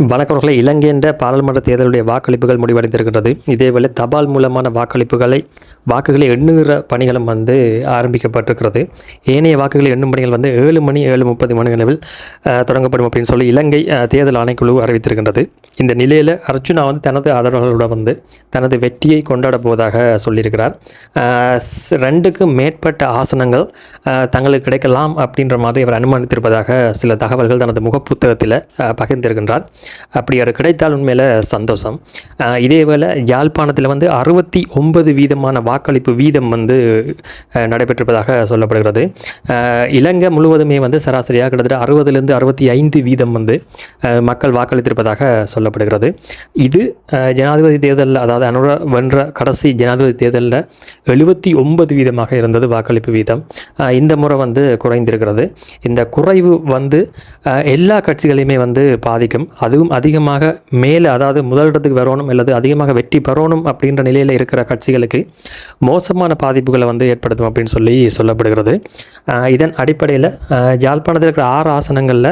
வணக்கவர்களை. இலங்கை என்ற பாராளுமன்ற தேர்தலுடைய வாக்களிப்புகள் முடிவடைந்திருக்கின்றது. இதேவேளை தபால் மூலமான வாக்களிப்புகளை வாக்குகளை எண்ணுகிற பணிகளும் வந்து ஆரம்பிக்கப்பட்டிருக்கிறது. ஏனைய வாக்குகளை எண்ணும் பணிகள் வந்து ஏழு மணி ஏழு முப்பது மணி அளவில் தொடங்கப்படும் அப்படின்னு சொல்லி இலங்கை தேர்தல் ஆணைக்குழு அறிவித்திருக்கின்றது. இந்த நிலையில் அர்ஜுனா வந்து தனது ஆதரவாளர்களுடன் வந்து தனது வெற்றியை கொண்டாட போவதாக சொல்லியிருக்கிறார். ஸ்- ரெண்டுக்கும் மேற்பட்ட ஆசனங்கள் தங்களுக்கு கிடைக்கலாம் அப்படின்ற மாதிரி அவர் அனுமானித்திருப்பதாக சில தகவல்கள் தனது முகப்புத்தகத்தில் பகிர்ந்திருக்கின்றார். அப்படி அவர் கிடைத்தால் உண்மையில் சந்தோஷம். இதே இதேவேளை யாழ்ப்பாணத்தில் வந்து அறுபத்தி ஒன்பது வீதமான வாக்களிப்பு வீதம் வந்து நடைபெற்றிருப்பதாக சொல்லப்படுகிறது. இலங்கை முழுவதுமே வந்து சராசரியாக கிட்டத்தட்ட அறுபதுலேருந்து அறுபத்தி ஐந்து வீதம் வந்து மக்கள் வாக்களித்திருப்பதாக சொல்லப்படுகிறது. இது ஜனாதிபதி தேர்தலில் அதாவது அனுர வென்ற கடைசி ஜனாதிபதி தேர்தலில் எழுபத்தி ஒன்பது வீதமாக இருந்தது வாக்களிப்பு வீதம். இந்த முறை வந்து குறைந்திருக்கிறது. இந்த குறைவு வந்து எல்லா கட்சிகளையுமே வந்து பாதிக்கும். அதுவும் அதிகமாக மேலே அதாவது முதலிடத்துக்கு வரணும் அல்லது அதிகமாக வெற்றி பெறணும் அப்படின்ற நிலையில் இருக்கிற கட்சிகளுக்கு மோசமான பாதிப்புகளை வந்து ஏற்படுத்தும் அப்படின்னு சொல்லி சொல்லப்படுகிறது. இதன் அடிப்படையில் யாழ்ப்பாணத்தில் இருக்கிற ஆறு ஆசனங்களில்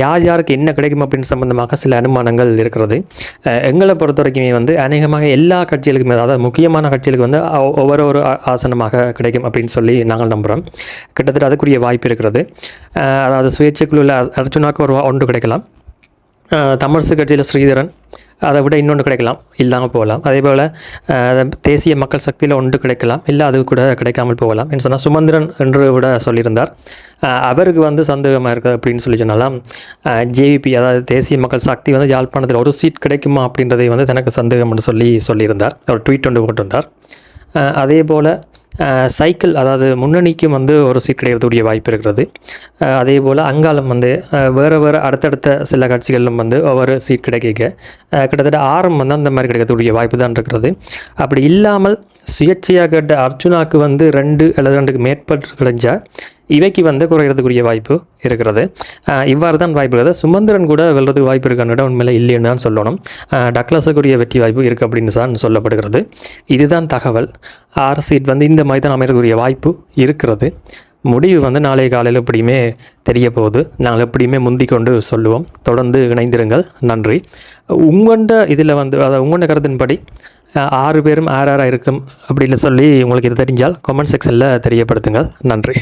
யார் யாருக்கு என்ன கிடைக்கும் அப்படின்னு சம்பந்தமாக சில அனுமானங்கள் இருக்கிறது. எங்களை பொறுத்த வரைக்குமே வந்து அநேகமாக எல்லா கட்சிகளுக்குமே அதாவது முக்கியமான கட்சிகளுக்கு வந்து ஒ- ஒவ்வொரு ஒரு ஆசனமாக கிடைக்கும் அப்படின்னு சொல்லி நாங்கள் நம்புகிறோம் கிட்டத்தட்ட அதுக்குரிய வாய்ப்பு இருக்கிறது. அதாவது சுயேட்சைக்குள்ள அர்ஜுனாக்கு ஒரு ஒன்று கிடைக்கலாம். தமிழரசு கட்சியில் ஸ்ரீதரன். அதை விட இன்னொன்று கிடைக்கலாம். இல்லாமல் போகலாம். அதே போல் தேசிய மக்கள் சக்தியில் ஒன்று கிடைக்கலாம். இல்லை அது கூட கிடைக்காமல் போகலாம் என்று சொன்னால் சுமந்திரன் என்று விட சொல்லியிருந்தார். அவருக்கு வந்து சந்தேகமாக இருக்குது அப்படின்னு சொல்லி சொன்னாலாம். ஜேவிபி அதாவது தேசிய மக்கள் சக்தி வந்து யாழ்ப்பாணத்தில் ஒரு சீட் கிடைக்குமா அப்படின்றதை வந்து தனக்கு சந்தேகம் என்று சொல்லி சொல்லியிருந்தார். அவர் ட்வீட் ஒன்று போட்டிருந்தார். அதே போல் சைக்கிள் அதாவது முன்னணிக்கும் வந்து ஒரு சீட் கிடைக்கிறதுடைய வாய்ப்பு இருக்கிறது. அதே போல் அங்காளம் வந்து வேறு வேறு அடுத்தடுத்த சில கட்சிகளிலும் வந்து ஒவ்வொரு சீட் கிடைக்க கிட்டத்தட்ட ஆரம் வந்து அந்த மாதிரி கிடைக்கக்கூடிய வாய்ப்பு தான் இருக்கிறது. அப்படி இல்லாமல் சுயேட்சையாக கேட்ட அர்ஜுனாக்கு வந்து ரெண்டு அல்லது ரெண்டுக்கு மேற்பட்டு கிடைஞ்சால் இவைக்கு வந்து குறைகிறதுக்குரிய வாய்ப்பு இருக்கிறது. இவ்வாறு தான் வாய்ப்பு இருக்கிறது சுமந்திரன் கூட வெல்றதுக்கு வாய்ப்பு இருக்கான்னு உண்மையில் இல்லைன்னு தான் சொல்லணும். டக்ளஸுக்குரிய வெற்றி வாய்ப்பு இருக்குது அப்படின்னு தான் சொல்லப்படுகிறது. இதுதான் தகவல். ஆறு சீட் வந்து இந்த மாதிரி தான் அமையக்கூடிய வாய்ப்பு இருக்கிறது. முடிவு வந்து நாளைய காலையில் எப்படியுமே தெரிய போகுது. நாங்கள் எப்படியுமே முந்திக்கொண்டு சொல்லுவோம். தொடர்ந்து இணைந்திருங்கள். நன்றி. உங்கள்ட இதில் வந்து அதாவது உங்களோட கருத்தின்படி ஆறு பேரும் ஆறு ஆறாக இருக்கும் அப்படின்னு சொல்லி உங்களுக்கு இது தெரிஞ்சால் கமெண்ட் செக்ஷனில் தெரியப்படுத்துங்கள். நன்றி.